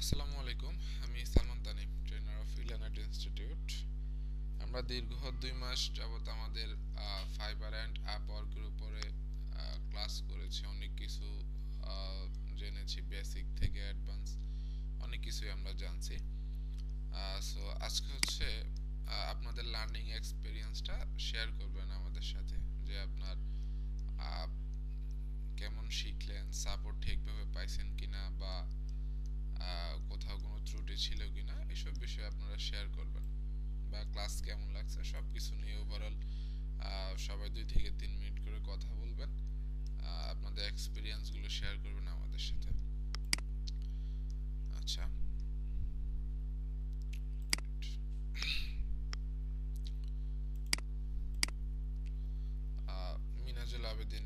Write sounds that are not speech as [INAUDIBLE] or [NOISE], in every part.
আসসালামু আলাইকুম, আমি সালমান তানিম ট্রেনার অফ ইলানাট ইনস্টিটিউট আমরা দীর্ঘ দুই মাস যাবত আমাদের ফাইবার অ্যান্ড আপওয়ার্কের উপরে ক্লাস করেছি। অনেক কিছু জেনেছি বেসিক থেকে অ্যাডভান্স অনেক কিছুই আমরা জানছি। সো আজকে হচ্ছে আপনাদের লার্নিং এক্সপিরিয়েন্সটা শেয়ার করবেন আমাদের সাথে, যে আপনার কেমন শিখলেন সাপোর্ট ঠিকভাবে পাইছেন কিনা বা কোথাও কোনো ত্রুটি ছিল কিনা, এসব বিষয়ে আপনারা শেয়ার করবেন। বা ক্লাস কেমন লাগছে সব কিছু নিয়ে ওভারঅল সবাই দুই থেকে তিন মিনিট করে কথা বলবেন। আপনাদের এক্সপিরিয়েন্সগুলো শেয়ার করবেন আমাদের সাথে। আচ্ছা। মিনাজুল আবেদিন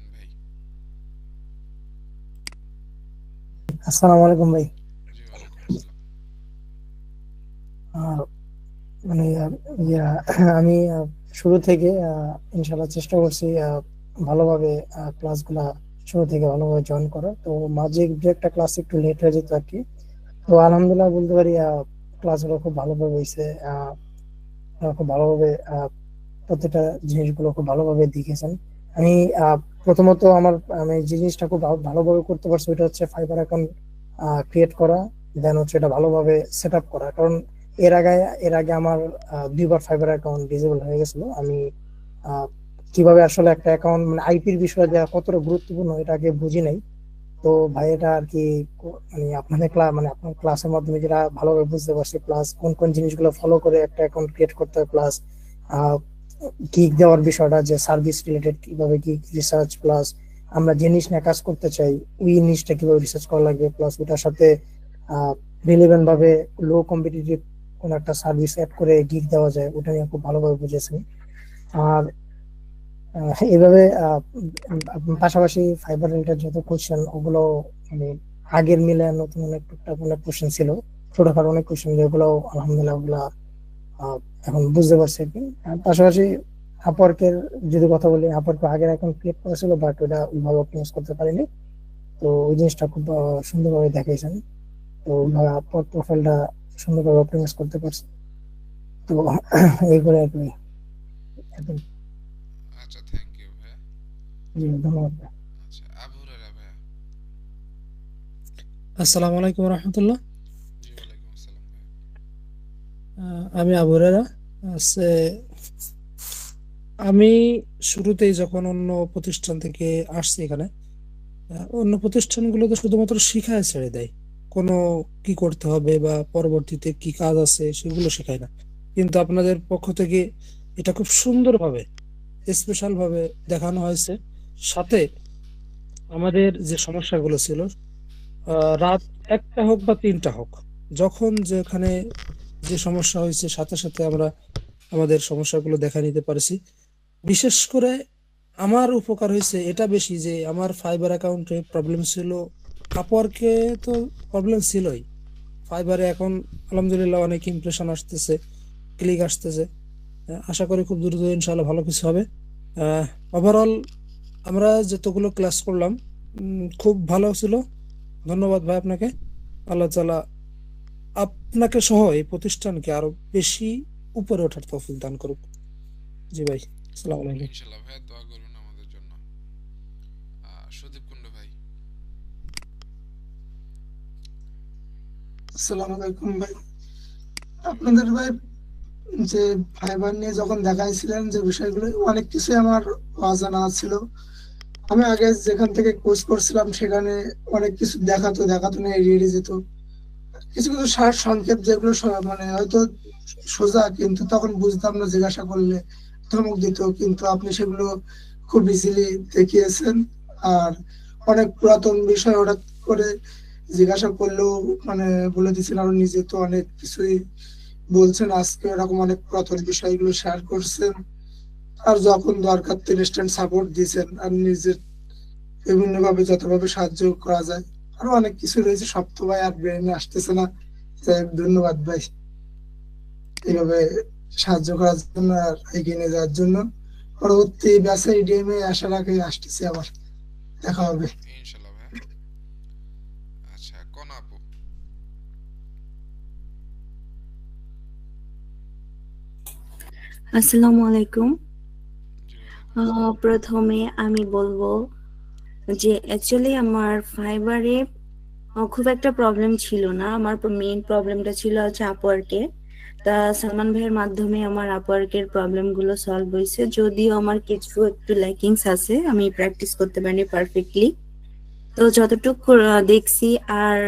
আসসালামু আলাইকুম ভাই জি ওয়ালাইকুম আসসালাম আহ, মানে আহ, [CLEARS THROAT] আমি শুরু থেকে ইনশাল্লাহ চেষ্টা করছি ভালোভাবে ক্লাসগুলা শুরু থেকে ভালোভাবে জয়েন করার। তো মাঝে দু একটা ক্লাস একটু লেট হয়ে যেত আর কি তো আলহামদুলিল্লাহ বলতে পারি ক্লাসগুলো খুব ভালোভাবে হয়েছে খুব ভালোভাবে প্রত্যেকটা জিনিসগুলো খুব ভালোভাবে দেখিয়েছেন আমি প্রথমত আমার, আমি যে জিনিসটা খুব ভালো- ভালোভাবে করতে পারছি, ওইটা হচ্ছে ফাইবার অ্যাকাউন্ট ক্রিয়েট করা দেন হচ্ছে এটা ভালোভাবে সেট আপ করা। কারণ এর আগে এর আগে আমার দুইবার ফাইবার অ্যাকাউন্ট ডিসেবল হয়ে গেছিল। আমি কীভাবে আসলে একটা অ্যাকাউন্ট মানে আইপির বিষয়ে যে কতটা গুরুত্বপূর্ণ এটা আগে বুঝি নাই। তো ভাই এটা আর কি মানে আপনাদের ক্লাস মানে আপনার ক্লাসের মাধ্যমে যেটা ভালোভাবে বুঝতে পারছি প্লাস কোন কোন জিনিসগুলো ফলো করে একটা অ্যাকাউন্ট ক্রিয়েট করতে হয় প্লাস গিগ দেওয়ার বিষয়টা, যে সার্ভিস রিলেটেড কীভাবে কি রিসার্চ প্লাস আমরা যে জিনিস নিয়ে কাজ করতে চাই, ওই জিনিসটা কীভাবে রিসার্চ করা লাগবে প্লাস ওটার সাথে রিলেভেন্ট ভাবে লো কম্পিটিটিভ কোন একটা সার্ভিস অ্যাড করে গিগ দেওয়া যায় ওটা নিয়ে খুব ভালোভাবে বুঝেছি। আর আহ, এইভাবে পাশাপাশি ফাইবার রিলেটেড যত কোশ্চেন ওগুলো মানে আগের মিলে নতুন অনেক টুকটাক অনেক কোশ্চেন ছিল। ছোটখাটো অনেক কোশ্চেন যেগুলো আলহামদুলিল্লাহ ওগুলা এখন বুঝতে পারছি কি। পাশাপাশি আপওয়ার্কের যদি কথা বলি আপওয়ার্ক আগের এখন ক্রিয়েট করা ছিল বাট ওটা ওইভাবে অপটিমাইজ করতে পারিনি। তো ওই জিনিসটা খুব সুন্দরভাবে দেখাইছেন। তো ওইভাবে আপওয়ার্ক প্রোফাইলটা সুন্দরভাবে অপটিমাইজ করতে পারছি। তো এই করে আর কি এখন আচ্ছা থ্যাংক ইউ ভাইয়া। জি ধন্যবাদ আচ্ছা আবু হুরায়রা ভাইয়া। আসসালামু আলাইকুম রহমতুল্লাহ। জি ওয়ালাইকুম আসসালাম ভাইয়া। আমি আবুরেরা আছে আমি শুরুতেই যখন অন্য প্রতিষ্ঠান থেকে আসছি এখানে অন্য প্রতিষ্ঠানগুলো তো শুধুমাত্র শিখায় ছেড়ে দেয়। কোনো কি করতে হবে বা পরবর্তীতে কি কাজ আছে সেগুলো শেখায় না। কিন্তু আপনাদের পক্ষ থেকে এটা খুব সুন্দরভাবে স্পেশাল ভাবে দেখানো হয়েছে। সাথে আমাদের যে সমস্যাগুলো ছিল রাত একটা হোক বা তিনটা হোক, যখন যেখানে যে সমস্যা হয়েছে, সাথে সাথে আমরা আমাদের সমস্যাগুলো দেখা নিতে পারছি। বিশেষ করে আমার উপকার হয়েছে এটা বেশি যে আমার ফাইবার অ্যাকাউন্টে প্রবলেম ছিল আপওয়ার্কে তো প্রবলেম ছিলই। ফাইবারে এখন আলহামদুলিল্লাহ অনেক ইমপ্রেশন আসতেছে ক্লিক আসতেছে। আশা করি খুব দ্রুত ইনশাআল্লাহ ভালো কিছু হবে। ওভারঅল আমরা যতগুলো ক্লাস করলাম খুব ভালো ছিল। ধন্যবাদ ভাই আপনাকে। আল্লাহ তাআলা আপনাকে সহ এই প্রতিষ্ঠানকে আরও বেশি উপরে ওঠার তৌফিক দান করুক। জি ভাই, আসসালামু আলাইকুম। ইনশাল্লাহ আপনাদের ভাই যে ফাইবার নিয়ে যখন দেখাইছিলেন যে বিষয়গুলো, অনেক কিছুই আমার অজানা ছিল। আমি আগে যেখান থেকে করছিলাম, সেখানে অনেক কিছু দেখাতো দেখাতো না, এড়িয়ে যেত। কিছু কিছু সার সংক্ষেপ যেগুলো মানে হয়তো সোজা, কিন্তু তখন বুঝতাম না, জিজ্ঞাসা করলে ধমক দিত, কিন্তু আপনি সেগুলো খুব ইজিলি দেখিয়েছেন। আর অনেক পুরাতন বিষয় হঠাৎ করে জিজ্ঞাসা করলেও মানে বলে দিচ্ছেন আরও নিজে তো অনেক কিছুই বলছেন। আজকে এরকম অনেক পুরাতন বিষয়গুলো শেয়ার করছেন। আর যখন দরকার তো ইনস্ট্যান্ট সাপোর্ট দিয়েছেন আর নিজের বিভিন্ন ভাবে যতভাবে সাহায্য করা যায়। আরও অনেক কিছু রয়েছে, সব তো ভাই আর ব্রেনে আসতেছে না। ধন্যবাদ ভাই। এইভাবে সাহায্য করার জন্য আর এগিয়ে নিয়ে যাওয়ার জন্য। পরবর্তী ব্যাচে ইডিএম এ আসার আগে আসতেছি আবার। দেখা হবে ইনশাল্লাহ ভাইয়া আচ্ছা কোন আপু আসসালামু আলাইকুম। প্রথমে আমি বলব যে অ্যাকচুয়ালি আমার ফাইবারে খুব একটা প্রবলেম ছিল না। আমার মেইন প্রবলেমটা ছিল হচ্ছে আপওয়ার্কে তা সালমান ভাইয়ের মাধ্যমে আমার আপওয়ার্কের প্রবলেমগুলো সলভ হয়েছে। যদিও আমার কিছু একটু ল্যাকিংস আছে, আমি প্র্যাকটিস করতে পারিনি পারফেক্টলি তো যতটুকু দেখছি আর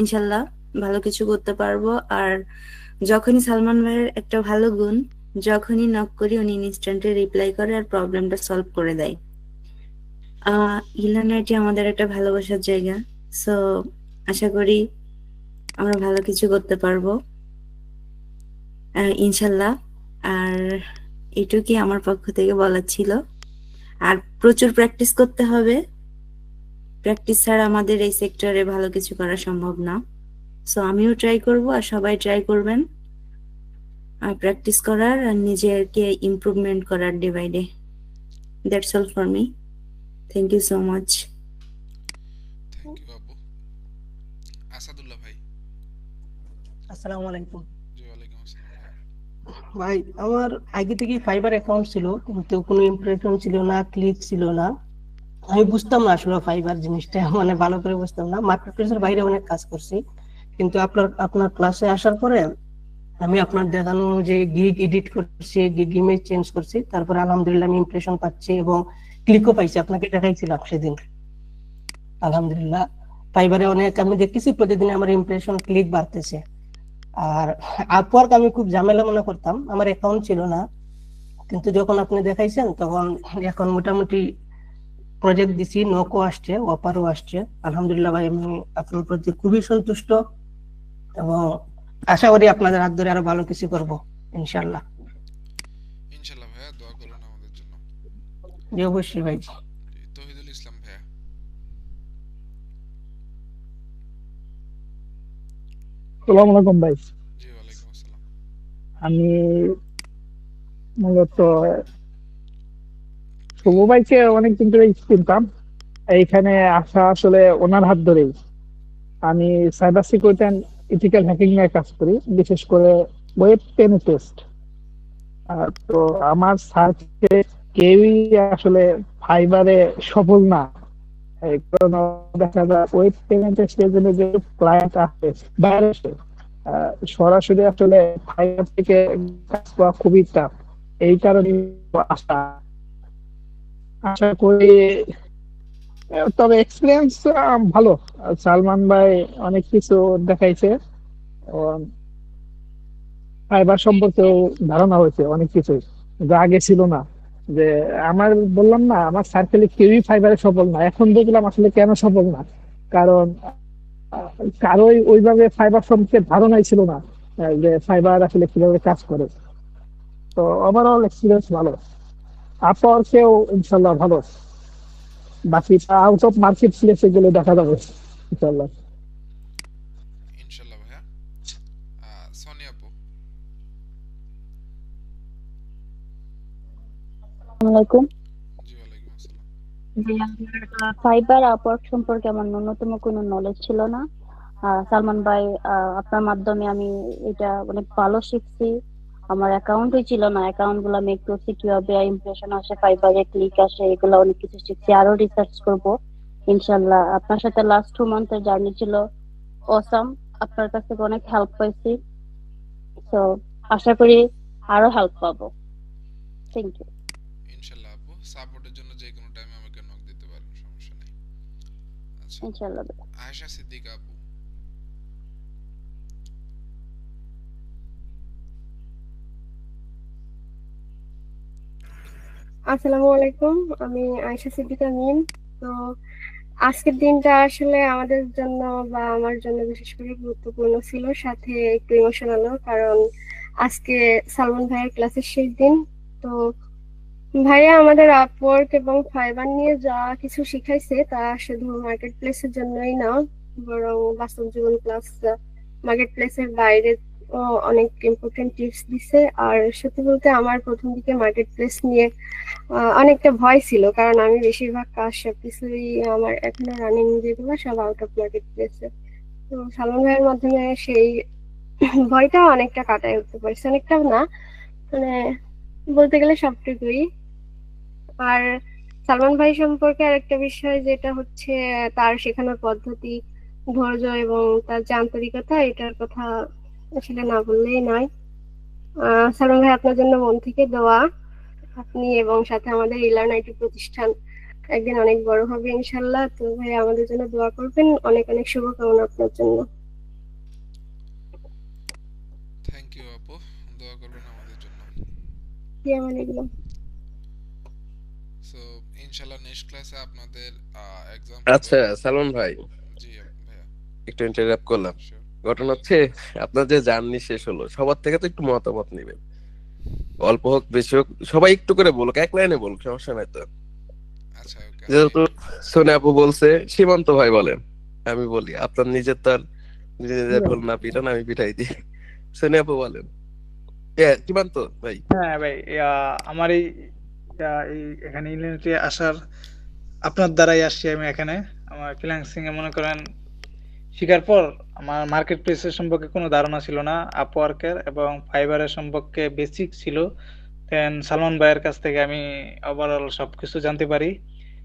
ইনশাল্লাহ ভালো কিছু করতে পারব। আর যখনই সালমান ভাইয়ের একটা ভালো গুণ যখনই নক করি, উনি ইনস্ট্যান্টলি রিপ্লাই করে আর প্রবলেমটা সলভ করে দেয়। আহ ইলানাইটি আমাদের একটা ভালোবাসার জায়গা। সো আশা করি আমরা ভালো কিছু করতে পারব। ইনশাল্লাহ। আর এটুকুই আমার পক্ষ থেকে বলার ছিল। আর প্রচুর প্র্যাকটিস করতে হবে। প্র্যাকটিস ছাড়া আমাদের এই সেক্টরে ভালো কিছু করা সম্ভব না। সো আমিও ট্রাই করব আর সবাই ট্রাই করবেন। প্র্যাকটিস করার আর নিজেকে ইমপ্রুভমেন্ট করার day by day that's all for me thank you so much thank you আপু আসাদুল্লাহ ভাই। আসসালামু আলাইকুম। ভাই। আমার আগে থেকেই ফাইবার অ্যাকাউন্ট ছিল কিন্তু কোনো ইমপ্রেশন ছিল না ক্লিক ছিল না। আমি বুঝতাম না আসলে ফাইবার জিনিসটা [LAUGHS] মানে ভালো করে বুঝতাম না। মার্কেটপ্লেসের বাইরে অনেক কাজ করছি। কিন্তু আপনার আপনার ক্লাসে আসার পরে আমি আপনার দেখানো যে গিগ এডিট করছি গিগ ইমেজ চেঞ্জ করছি, তারপরে আলহামদুলিল্লাহ আমি ইমপ্রেশন পাচ্ছি এবং ক্লিকও পাইছি, আপনাকে দেখাইছিলাম সেদিন। আলহামদুলিল্লাহ ফাইবারে অনেক, আমি দেখতেছি প্রতিদিন আমার ইমপ্রেশন ক্লিক বাড়তেছে। আর আপওয়ার্ক আমি খুব ঝামেলা মনে করতাম, আমার অ্যাকাউন্ট ছিল না। কিন্তু যখন আপনি দেখাইছেন, তখন এখন মোটামুটি প্রজেক্ট দিছি নকও আসছে অপারও আসছে। আলহামদুলিল্লাহ ভাই, আমি আপনার প্রতি খুবই সন্তুষ্ট এবং আশা করি আপনাদের হাত ধরে আরও ভালো কিছু করব ইনশাল্লাহ ইনশাল্লাহ ভাইয়া দোয়া করুন আমাদের জন্য। জি অবশ্যই ভাই তৌহিদুল ইসলাম ভাইয়া। সালাম আলাইকুম ভাই। জি ওয়ালাইকুম আসসালাম। আমি মূলত শুভ ভাইকে অনেকদিন ধরে চিনতাম। এইখানে আসা আসলে ওনার হাত ধরেই। আমি সাইবার সিকিউরিটি ইথিক্যাল হ্যাকিং নিয়ে কাজ করি, বিশেষ করে ওয়েব পেন টেস্ট তো আমার সার্চে কেউই আসলে ফাইবারে সফল না। কারণ দেখা যায় ওয়েব পেমেন্ট টেস্টের জন্য যে ক্লায়েন্ট আছে বাইরে সরাসরি আসলে ফাইবার থেকে কাজ করা খুবই টাফ এই কারণে আশা আশা করি তবে এক্সপিরিয়েন্স ভালো। সালমান ভাই অনেক কিছু দেখাইছে। ফাইবার সম্পর্কেও ধারণা হয়েছে অনেক কিছু যা আগে ছিল না। যে আমার বললাম না, আমার সার্কেলে কেউই ফাইবারে সফল না। এখন দেখলাম আসলে কেন সফল না। কারণ কারোই ওইভাবে ফাইবার সম্পর্কে ধারণাই ছিল না যে ফাইবার আসলে কীভাবে কাজ করে। তো ওভারঅল এক্সপিরিয়েন্স ভালো। আপওয়ার্কেও ইনশাল্লাহ ভালো। বাকিটা আউট অফ মার্কেট প্লেসে গেলে দেখা যাবে ইনশাল্লাহ ইনশাল্লাহ ভাইয়া। সনি আপু। আসসালাম ফাইবার আপওয়ার্ক সম্পর্কে আমার ন্যূনতম কোনো নলেজ ছিল না। আহ, সালমান ভাই আহ, আপনার মাধ্যমে আমি এটা অনেক ভালো শিখছি। আমার অ্যাকাউন্টই ছিল না অ্যাকাউন্টগুলো মেক করছি কীভাবে ইমপ্রেশন আসে ফাইবারে ক্লিক আসে এগুলো অনেক কিছু শিখছি আরও রিসার্চ করব। ইনশাল্লাহ আপনার সাথে লাস্ট টু মান্থের জার্নি ছিল অসাম আপনার কাছ থেকে অনেক হেল্প পাইছি। তো আশা করি আরও হেল্প পাবো। থ্যাংক ইউ ইনশাল্লাহ আপু সাপোর্টের জন্য যে কোনো টাইমে আমাকে নক দিতে পারেন সমস্যা নেই। আচ্ছা। ইনশাল্লাহ আয়েশা সিদ্দিকা আপু আসসালামু আলাইকুম, আমি সিদ্দিকা তো আজকের দিনটা আসলে আমাদের জন্য বা আমার জন্য বিশেষ করে গুরুত্বপূর্ণ ছিল, সাথে একটু ইমোশনালও কারণ আজকে সালমান ভাইয়ের ক্লাসের শেষ দিন। তো ভাইয়া আমাদের আপওয়ার্ক এবং ফাইবার নিয়ে যা কিছু শিখাইছে, তা শুধু মার্কেট প্লেসের জন্যই না, বরং বাস্তব জীবন ক্লাস মার্কেট প্লেসের বাইরে অনেক ইম্পর্টেন্ট টিপস দিছে। আর সত্যি বলতে আমার প্রথম দিকে মার্কেট প্লেস নিয়ে অনেকটা ভয় ছিল। কারণ আমি বেশিরভাগ কাজ সবকিছুই আমার এখনও রানিং যেগুলো সব আউট অফ মার্কেট প্লেসে তো সালমান ভাইয়ের মাধ্যমে সেই ভয়টা অনেকটা কাটায় উঠতে পারছি। অনেকটা না মানে বলতে গেলে সবটুকুই। আর সালমান ভাই সম্পর্কে আরেকটা বিষয় যেটা হচ্ছে, তার শেখানোর পদ্ধতি, ধৈর্য এবং তার যে আন্তরিকতা এটার কথা আসলে না বললেই নয়। আহ সালমান ভাই আপনার জন্য মন থেকে দোয়া। আপনি এবং সাথে আমাদের ইলার্ন আইটি প্রতিষ্ঠান একদিন অনেক বড় হবে ইনশাল্লাহ তো ভাই আমাদের জন্য দোয়া করবেন। অনেক অনেক শুভকামনা আপনার জন্য। থ্যাংক ইউ আপু। দোয়া করবেন আমাদের জন্য। সো ইনশাআল্লাহ নেক্সট ক্লাসে আপনাদের এক্সাম আচ্ছা সালমান ভাই। জি ভাইয়া। একটু ইন্টারাপ্ট করলাম। Sure. ঘটনা হচ্ছে আপনার যে জার্নি শেষ হলো সবার থেকে তো একটু মতামত নেবেন। অল্প হোক বেশি হোক সবাই একটু করে বলুক এক লাইনে বলুক সমস্যা নাই তো। আচ্ছা যেহেতু সোনে আপু বলছে সীমান্ত ভাই বলেন আমি বলি আপনার নিজের তার নিজে নিজের ঢোল না পিটান আমি পিটাই দিই। সোনে আপু বলেন। সীমান্ত ভাই। হ্যাঁ ভাই আমার এই এই এখানে ইংল্যান্ডে আসার আপনার দ্বারাই আসছি আমি এখানে। আমার ফ্রিল্যান্সিং এ মনে করেন শিখার পর আমার মার্কেট প্লেসের সম্পর্কে কোনো ধারণা ছিল না। আপওয়ার্কের এবং ফাইবারের সম্পর্কে বেসিক ছিল। দেন সালমান ভাইয়ের কাছ থেকে আমি ওভারঅল সবকিছু জানতে পারি।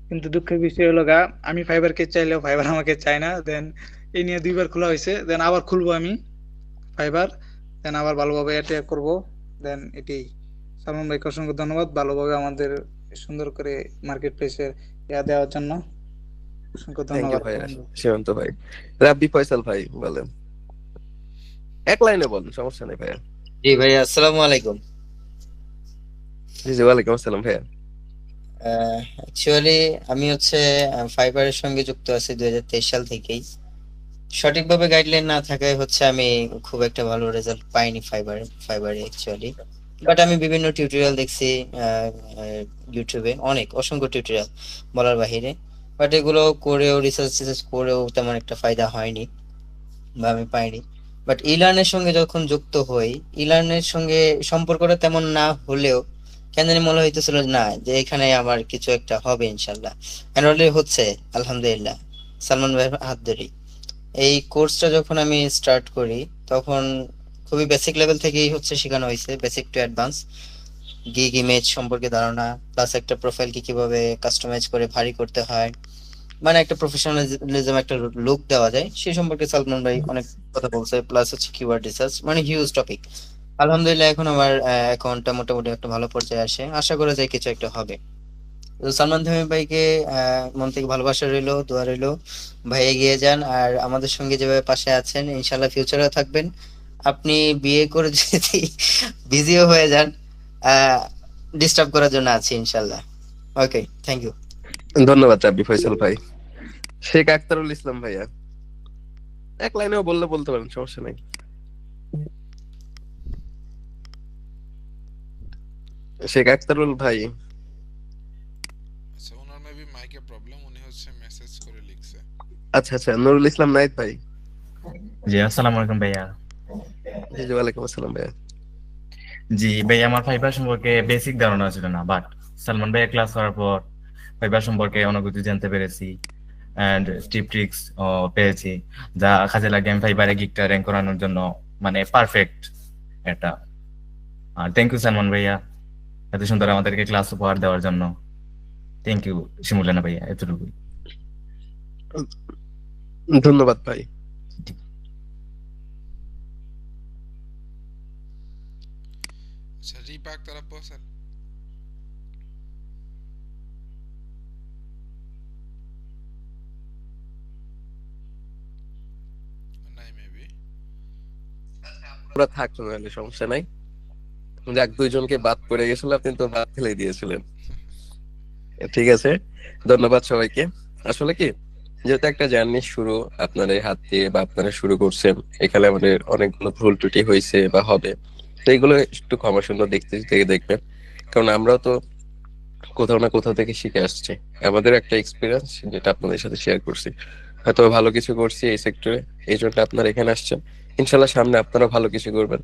কিন্তু দুঃখের বিষয় হলো গা, আমি ফাইবারকে চাইলেও ফাইবার আমাকে চায় না। দেন এই নিয়ে দুইবার খোলা হয়েছে। দেন আবার খুলবো আমি ফাইবার দেন আবার ভালোভাবে এটা করব। দেন এটি সালমান ভাইকে অসংখ্য ধন্যবাদ ভালোভাবে আমাদের সুন্দর করে মার্কেট প্লেসের ইয়া দেওয়ার জন্য। অসংখ্য ধন্যবাদ সীমান্ত ভাই। রাব্বি ফয়সাল ভাই বলেন। এক লাইনে বলেন সমস্যা নেই ভাইয়া। জি ভাইয়া আসসালামু আলাইকুম। জি জি ওয়ালাইকুম আসসালাম ভাইয়া। অ্যাকচুয়ালি আমি হচ্ছে ফাইবারের সঙ্গে যুক্ত আছি দুই হাজার তেইশ সাল থেকেই। সঠিকভাবে গাইডলাইন না থাকায় হচ্ছে আমি খুব একটা ভালো রেজাল্ট পাইনি ফাইবার ফাইবারে অ্যাকচুয়ালি বাট আমি বিভিন্ন টিউটোরিয়াল দেখছি ইউটিউবে অনেক অসংখ্য টিউটোরিয়াল বলার বাহিরে। বাট এগুলো করেও রিসার্চ টিসার্চ করেও তেমন একটা ফায়দা হয়নি বা আমি পাইনি। বাট ইলার্নের সঙ্গে যখন যুক্ত হই ইলার্নের সঙ্গে সম্পর্কটা তেমন না হলেও কেন জানি মনে হইতেছিল না, যে এখানে আমার কিছু একটা হবে ইনশাল্লাহ। অলরেডি হচ্ছে, আলহামদুলিল্লাহ, সালমান ভাইয়ের হাত ধরেই। এই কোর্সটা যখন আমি স্টার্ট করি, তখন খুবই বেসিক লেভেল থেকেই হচ্ছে শেখানো হয়েছে basic to advance gig image সম্পর্কে ধারণা প্লাস একটা প্রোফাইলকে কীভাবে কাস্টমাইজ করে ভারী করতে হয় মানে একটা প্রফেশনালিজম একটা লুক দেওয়া যায়, সেই সম্পর্কে সালমান ভাই অনেক কথা বলছে প্লাস হচ্ছে কিওয়ার্ড রিসার্চ মানে হিউজ টপিক আলহামদুলিল্লাহ, এখন আমার অ্যাকাউন্টটা মোটামুটি একটা ভালো পর্যায়ে আসে, আশা করা যায় কিছু একটা হবে। তো সালমান থামি ভাইকে মন থেকে ভালোবাসা রইল, দোয়া রইল, ভাই এগিয়ে যান, আর আমাদের সঙ্গে যেভাবে পাশে আছেন ইনশাল্লাহ ফিউচারেও থাকবেন। আপনি বিয়ে করে যদি [LAUGHS] বিজিও হয়ে যান ডিস্টার্ব করার জন্য আছি ইনশাল্লাহ। ওকে থ্যাংক ইউ ধন্যবাদ রাব্বি ফয়সাল ভাই। শেখ আক্তারুল ইসলাম ভাইয়া। এক লাইনেও বললে বলতে পারেন সমস্যা নাই। শেখ আক্তারুল ভাই। আচ্ছা ওনার মেবি মাইকে প্রবলেম উনি হচ্ছে মেসেজ করে লিখছে। আচ্ছা আচ্ছা নুরুল ইসলাম নাইত ভাই। জি আসসালামু আলাইকুম ভাইয়া। জি জি ওয়ালাইকুম আসসালাম ভাইয়া। জি, ভাই, আমার ফাইবার সম্পর্কে বেসিক ধারণা ছিল না বাট সালমান ভাইয়ের ক্লাস করার পর ফাইবার সম্পর্কে অনেক কিছু জানতে পেরেছি অ্যান্ড টিপ ট্রিক্স পেয়েছি, যা কাজে লাগে আমি ফাইবারে গিকটা র্যাঙ্ক করানোর জন্য মানে পারফেক্ট এটা আর থ্যাংক ইউ সালমান ভাইয়া, এত সুন্দর আমাদেরকে ক্লাস উপহার দেওয়ার জন্য। থ্যাংক ইউ শিমুলানা ভাইয়া, এতটুকুই। ধন্যবাদ, ভাই। আক্তার আপু আছেন নাই মেবি পুরো থাকতো নাহলে সমস্যা নাই। যাক দুইজনকে বাদ পড়ে গেছিল আপনি তো বাদ ফেলে দিয়েছিলেন। [LAUGHS] ঠিক আছে ধন্যবাদ সবাইকে। আসলে কি যেহেতু একটা জার্নি শুরু আপনার এই হাত দিয়ে বা আপনারা শুরু করছেন এখানে আমাদের অনেকগুলো ভুল ত্রুটি হয়েছে বা হবে। তো এগুলো একটু ক্ষমা সুন্দর দেখতে থেকে দেখবেন। কারণ আমরাও তো কোথাও না কোথাও থেকে শিখে আসছি। আমাদের একটা এক্সপিরিয়েন্স যেটা আপনাদের সাথে শেয়ার করছি। হয়তো ভালো কিছু করছি এই সেক্টরে এই জন্য আপনারা এখানে আসছেন। ইনশাল্লাহ সামনে আপনারা ভালো কিছু করবেন।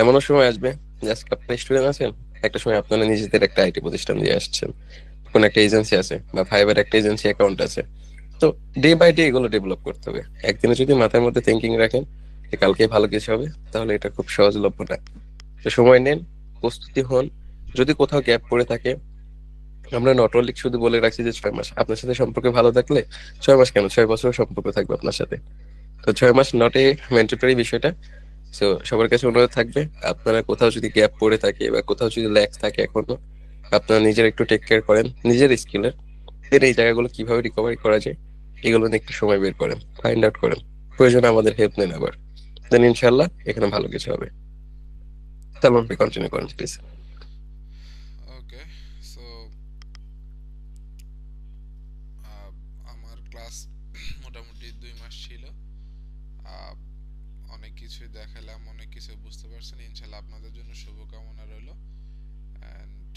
এমনও সময় আসবে আজকে আপনারা স্টুডেন্ট আছেন, একটা সময় আপনারা নিজেদের একটা আইটি প্রতিষ্ঠান দিয়ে আসছেন। কোন একটা এজেন্সি আছে বা ফাইবার একটা এজেন্সি অ্যাকাউন্ট আছে। তো ডে বাই ডে এগুলো ডেভেলপ করতে হবে। একদিনে যদি মাথার মধ্যে থিঙ্কিং রাখেন যে কালকে ভালো কিছু হবে, তাহলে এটা খুব সহজলভ্য না। সময় নেন, প্রস্তুতি হন। যদি কোথাও গ্যাপ পড়ে থাকে, আমরা নট অনলি শুধু বলে রাখছি যে ছয় মাস আপনার সাথে সম্পর্ক ভালো থাকলে ছয় মাস কেন? ছয় বছর সম্পর্ক থাকবে আপনার সাথে। তো ছয় মাস নট এ ম্যান্ডেটরি বিষয়টা। তো সবার কাছে অনুরোধ থাকবে, আপনারা কোথাও যদি গ্যাপ পড়ে থাকে বা কোথাও যদি ল্যাক্স থাকে এখনও, আপনারা নিজের একটু টেক কেয়ার করেন, নিজের স্কিলের দেন এই জায়গাগুলো কীভাবে রিকভারি করা যায়, এগুলো নিয়ে একটু সময় বের করেন ফাইন্ড আউট করেন। প্রয়োজন আমাদের হেল্প নেন আবার। দেন ইনশাল্লাহ এখানে ভালো কিছু হবে। ভাই কন্টিনিউ করেন প্লিজ ওকে সো আমার ক্লাস মোটামুটি দুই মাস ছিল। অনেক কিছুই দেখালাম, অনেক কিছু বুঝতে পারছেন। ইনশাল্লাহ আপনাদের জন্য শুভকামনা রইল। অ্যান্ড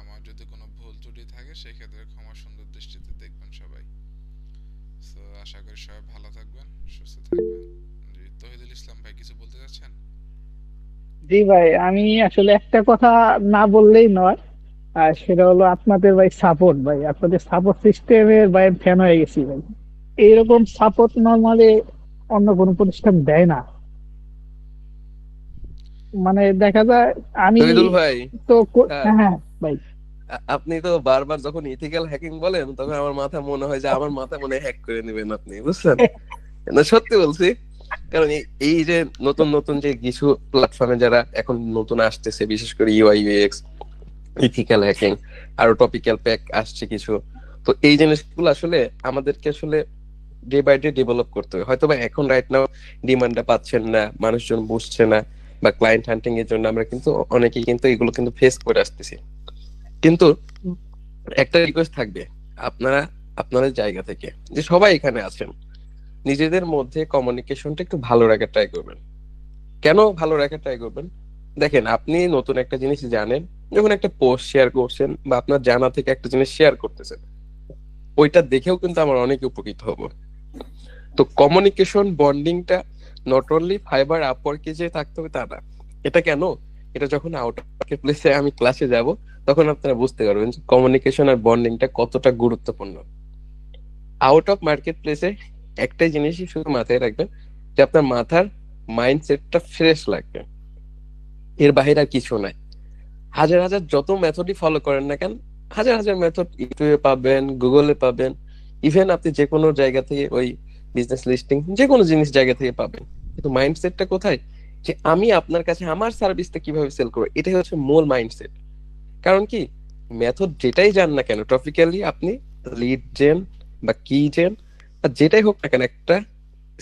আমার যদি কোনো ভুল ত্রুটি থাকে, সেক্ষেত্রে ক্ষমা সুন্দর দৃষ্টিতে দেখবেন সবাই। সো আশা করি সবাই ভালো থাকবেন, সুস্থ থাকবেন। তহিদুল ইসলাম ভাই, কিছু বলতে চাচ্ছেন? জি ভাই আমি আসলে একটা কথা না বললেই নয়। আর সেটা হলো আপনাদের ভাই সাপোর্ট ভাই আপনাদের সাপোর্ট সিস্টেমের ভাই ফ্যান হয়ে গেছি ভাই। এইরকম সাপোর্ট নর্মালি অন্য কোনো প্রতিষ্ঠান দেয় না। মানে দেখা যায় আমি ভাই তো হ্যাঁ। হ্যাঁ হ্যাঁ ভাই। আপনি তো বারবার যখন ইথিক্যাল হ্যাকিং বলেন তখন আমার মাথা মনে হয় যে আমার মাথা মনে হ্যাক করে নেবেন আপনি বুঝছেন? [LAUGHS] না সত্যি বলছি। কারণ এই- যে নতুন নতুন যে কিছু প্ল্যাটফর্মে যারা এখন নতুন আসতেছে, বিশেষ করে ইউআই ইউএক্স ইথিক্যাল হ্যাকিং আরও টপিক্যাল প্যাক আসছে কিছু, তো এই জিনিসগুলো আসলে আমাদেরকে আসলে ডে বাই ডে ডেভেলপ করতে হবে। হয়তো বা এখন রাইট নাও ডিমান্ডটা পাচ্ছেন না, মানুষজন বুঝছে না, বা ক্লায়েন্ট হান্টিং এর জন্য আমরা কিন্তু অনেকেই কিন্তু এগুলো কিন্তু ফেস করে আসতেছি। কিন্তু একটা রিকোয়েস্ট থাকবে, আপনারা, আপনাদের জায়গা থেকে, যে সবাই এখানে আছেন নিজেদের মধ্যে কমিউনিকেশনটা একটু ভালো রাখার ট্রাই করবেন। কেন ভালো রাখার ট্রাই করবেন? দেখেন, আপনি নতুন একটা জিনিস জানেন, যখন একটা পোস্ট শেয়ার করছেন বা আপনার জানা থেকে একটা জিনিস শেয়ার করতেছেন, ওইটা দেখেও কিন্তু আমরা অনেক উপকৃত হব। তো কমিউনিকেশন বন্ডিংটা নট অনলি ফাইবার আপওয়ার্কে যে থাকতে হবে তা না, এটা কেন? এটা যখন আউট প্লেসে আমি ক্লাসে যাব, তখন আপনারা বুঝতে পারবেন কমিউনিকেশন আর বন্ডিংটা কতটা গুরুত্বপূর্ণ। আউট অফ মার্কেট প্লেসে একটাই জিনিসই শুধু মাথায় রাখবেন যে আপনার মাথার মাইন্ডসেটটা ফ্রেশ লাগবে। এর বাইরে আর কিছু নাই। হাজার হাজার যত মেথডই ফলো করেন না কেন, হাজার হাজার মেথড ইউটিউবে পাবেন গুগলে পাবেন ইভেন আপনি যে কোনো জায়গা থেকে ওই বিজনেস লিস্টিং যে কোনো জিনিস জায়গা থেকে পাবেন। কিন্তু মাইন্ডসেটটা কোথায়? যে আমি আপনার কাছে আমার সার্ভিসটা কীভাবে সেল করব? এটাই হচ্ছে মূল মাইন্ডসেট কারণ কি? মেথড যেটাই যান না কেন টপিক্যালি আপনি লিড জেন বা কি জেন আর যেটাই হোক না কেন, একটা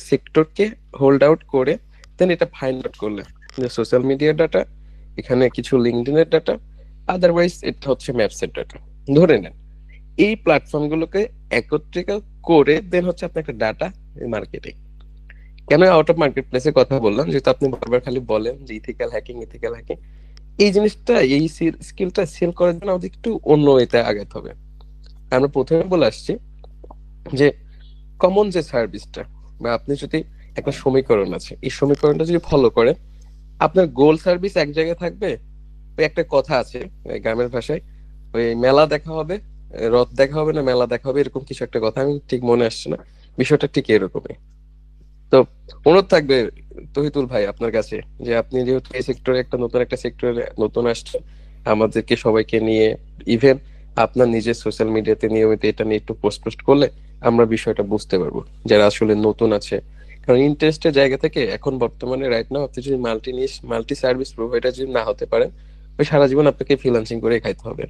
সেক্টরকে হোল্ড আউট করে দেন এটা ফাইন্ড আউট করলে। যে সোশ্যাল মিডিয়ার ডাটা এখানে কিছু লিঙ্কডিনের ডাটা আদারওয়াইজ এটা হচ্ছে ম্যাপসের ডাটা ধরে নেন, এই প্ল্যাটফর্ম গুলোকে একত্রিত করে দেন হচ্ছে আপনার একটা ডাটা মার্কেটিং কেন আউট অফ মার্কেট প্লেসের কথা বললাম? যেহেতু আপনি বারবার খালি বলেন যে ইথিক্যাল হ্যাকিং ইথিক্যাল হ্যাকিং এই জিনিসটা, এই স্কিলটা সেল করার জন্য আমাদের একটু অন্য এতে আগাতে হবে। আমরা প্রথমে বলে আসছি যে কমন যে সার্ভিসটা বা আপনি যদি একটা সমীকরণ আছে, এই সমীকরণটা যদি ফলো করে আপনার গোল সার্ভিস এক জায়গায় থাকবে, ওই একটা কথা আছে গ্রামের ভাষায়, ওই মেলা দেখা হবে, রথ দেখা হবে না, মেলা দেখা হবে, এরকম কিছু একটা কথা, আমি ঠিক মনে আসছে না, বিষয়টা ঠিক এরকমই। তো অনুরোধ থাকবে তহিতুল ভাই আপনার কাছে, যে আপনি যেহেতু এই সেক্টরে একটা নতুন একটা সেক্টরে নতুন আসছেন, আমাদেরকে সবাইকে নিয়ে ইভেন আপনার নিজের সোশ্যাল মিডিয়াতে নিয়মিত এটা নিয়ে একটু পোস্ট পোস্ট করলে আমরা বিষয়টা বুঝতে পারব, যারা আসলে নতুন আছে। কারণ ইন্টারেস্টের জায়গা থেকে এখন বর্তমানে রাইট নাও আপনি যদি মাল্টি নিস মাল্টি সার্ভিস প্রোভাইডার যদি না হতে পারেন, ওই সারা জীবন আপনাকে ফ্রিল্যান্সিং করে খাইতে হবে।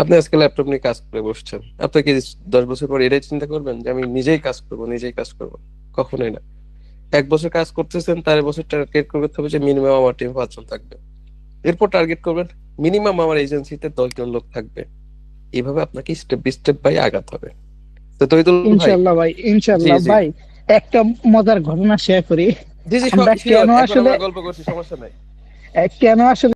আপনি আজকে ল্যাপটপ নিয়ে কাজ করে বসছেন, আপনি কি দশ বছর পর এটাই চিন্তা করবেন যে আমি নিজেই কাজ করব, নিজেই কাজ করব? কখনোই না। এক বছর কাজ করতেছেন, তার বছর টার্গেট করতে হবে যে মিনিমাম আমার টিম পাঁচজন থাকবে। এরপর টার্গেট করবেন মিনিমাম আমার এজেন্সিতে দশজন লোক থাকবে। এইভাবে আপনাকে স্টেপ বাই স্টেপ বাই আগাতে হবে। তো তৈদুল ভাই ইনশাআল্লাহ ভাই জি। ভাই একটা মজার ঘটনা শেয়ার করি। জি জি সব আসলে গল্প করছি সমস্যা নাই। কেন আসলে